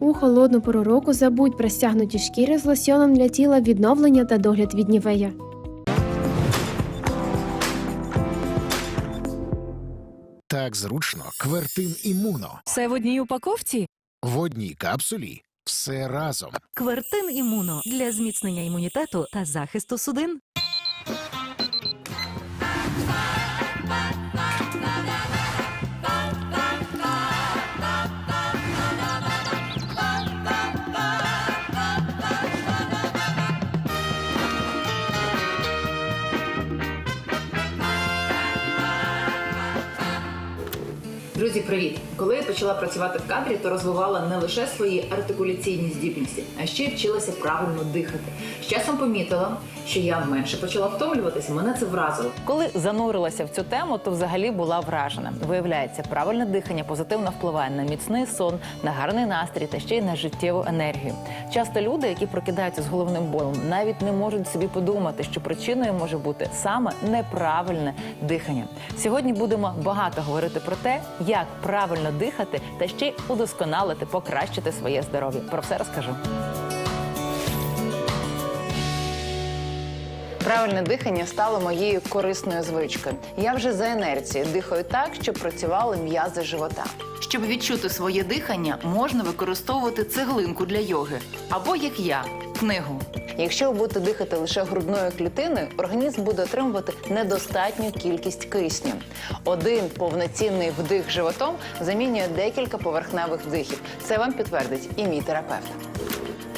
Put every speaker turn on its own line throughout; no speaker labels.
У холодну пору року забудь про стягнуті шкіри з лосьоном для тіла, відновлення та догляд від нівея.
Так зручно. Квертин імуно.
Все в одній упаковці?
В одній капсулі. Все разом.
Квертин імуно для зміцнення імунітету та захисту судин.
realistic привіт! Коли я почала працювати в кадрі, то розвивала не лише свої артикуляційні здібності, а ще й вчилася правильно дихати. З часом помітила, що я менше почала втомлюватися. Мене це вразило.
Коли занурилася в цю тему, то взагалі була вражена. Виявляється, правильне дихання позитивно впливає на міцний сон, на гарний настрій та ще й на життєву енергію. Часто люди, які прокидаються з головним болем, навіть не можуть собі подумати, що причиною може бути саме неправильне дихання. Сьогодні будемо багато говорити про те, як правильно дихати та ще й удосконалити, покращити своє здоров'я. Про все розкажу. Правильне дихання стало моєю корисною звичкою. Я вже за інерцією дихаю так, щоб працювали м'язи живота.
Щоб відчути своє дихання, можна використовувати цеглинку для йоги або як я книгу.
Якщо ви будете дихати лише грудною клітиною, організм буде отримувати недостатню кількість кисню. Один повноцінний вдих животом замінює декілька поверхневих вдихів. Це вам підтвердить і мій терапевт.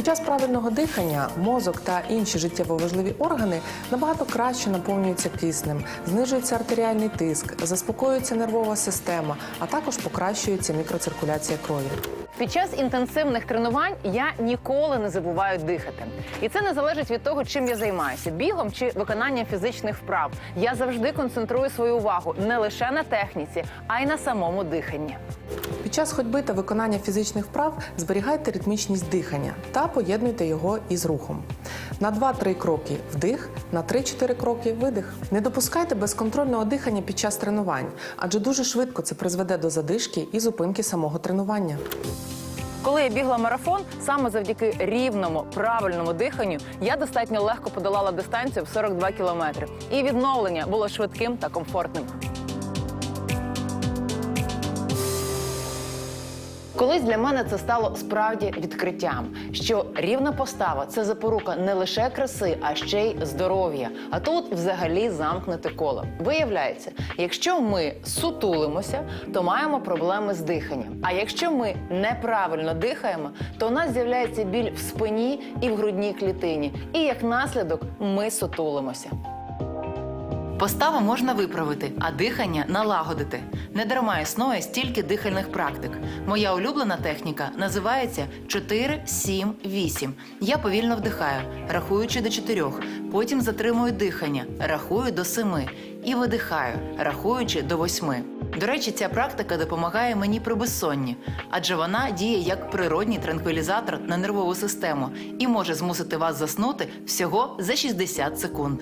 Час правильного дихання мозок та інші життєво важливі органи набагато краще наповнюються киснем, знижується артеріальний тиск, заспокоюється нервова система, а також покращується мікроциркуляція крові.
Під час інтенсивних тренувань я ніколи не забуваю дихати. І це не залежить від того, чим я займаюся бігом чи виконанням фізичних вправ. Я завжди концентрую свою увагу не лише на техніці, а й на самому диханні.
Під час ходьби та виконання фізичних вправ зберігайте ритмічність дихання та поєднуйте його із рухом. На 2-3 кроки вдих, на 3-4 кроки видих. Не допускайте безконтрольного дихання під час тренувань, адже дуже швидко це призведе до задишки і зупинки самого тренування.
Коли я бігла марафон, саме завдяки рівному правильному диханню я достатньо легко подолала дистанцію в 42 кілометри. І відновлення було швидким та комфортним. Колись для мене це стало справді відкриттям, що рівна постава це запорука не лише краси, а ще й здоров'я. А тут взагалі замкнете коло. Виявляється, якщо ми сутулимося, то маємо проблеми з диханням. А якщо ми неправильно дихаємо, то у нас з'являється біль в спині і в грудній клітині. І як наслідок ми сутулимося.
Поставу можна виправити, а дихання налагодити. Не дарма існує стільки дихальних практик. Моя улюблена техніка називається 4, 7, 8. Я повільно вдихаю, рахуючи до 4, потім затримую дихання, рахую до 7 і видихаю, рахуючи до 8. До речі, ця практика допомагає мені при безсонні, адже вона діє як природній транквілізатор на нервову систему і може змусити вас заснути всього за 60 секунд.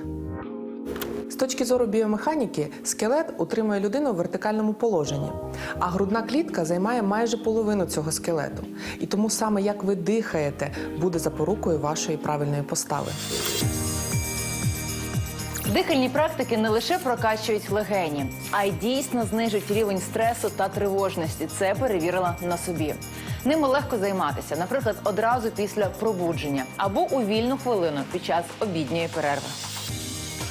З точки зору біомеханіки, скелет утримує людину в вертикальному положенні, а грудна клітка займає майже половину цього скелету. І тому саме як ви дихаєте, буде запорукою вашої правильної постави.
Дихальні практики не лише прокачують легені, а й дійсно знижують рівень стресу та тривожності. Це перевірила на собі. Ними легко займатися, наприклад, одразу після пробудження або у вільну хвилину під час обідньої перерви.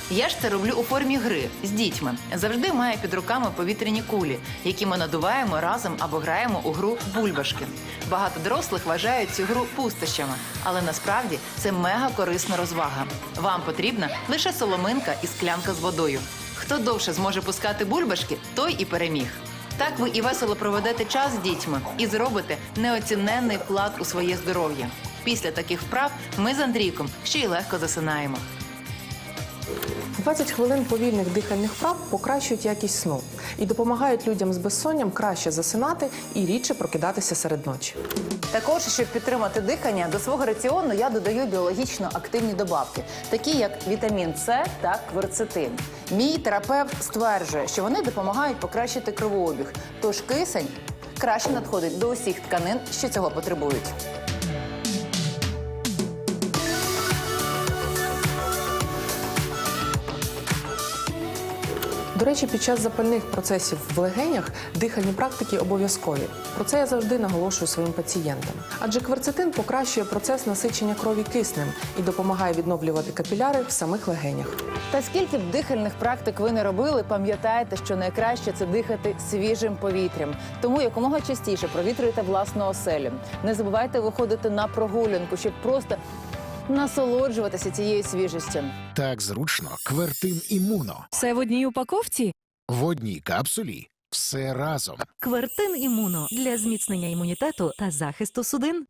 Я ж це роблю у формі гри з дітьми. Завжди маю під руками повітряні кулі, які ми надуваємо разом або граємо у гру бульбашки. Багато дорослих вважають цю гру пустощами, але насправді це мега корисна розвага. Вам потрібна лише соломинка і склянка з водою. Хто довше зможе пускати бульбашки, той і переміг. Так ви і весело проведете час з дітьми і зробите неоціненний вклад у своє здоров'я. Після таких вправ ми з Андрійком ще й легко засинаємо.
20 хвилин повільних дихальних вправ покращують якість сну і допомагають людям з безсонням краще засинати і рідше прокидатися серед ночі.
Також, щоб підтримати дихання, до свого раціону я додаю біологічно активні добавки, такі як вітамін С та кверцетин. Мій терапевт стверджує, що вони допомагають покращити кровообіг, тож кисень краще надходить до усіх тканин, що цього потребують.
До речі, під час запальних процесів в легенях дихальні практики обов'язкові. Про це я завжди наголошую своїм пацієнтам. Адже кверцетин покращує процес насичення крові киснем і допомагає відновлювати капіляри в самих легенях.
Та скільки б дихальних практик ви не робили, пам'ятайте, що найкраще це дихати свіжим повітрям. Тому якомога частіше провітрюйте власну оселю. Не забувайте виходити на прогулянку, щоб просто насолоджуватися цією свіжістю.
Так зручно. Квертин імуно.
Все в одній упаковці.
В одній капсулі все разом.
Квертин імуно для зміцнення імунітету та захисту судин.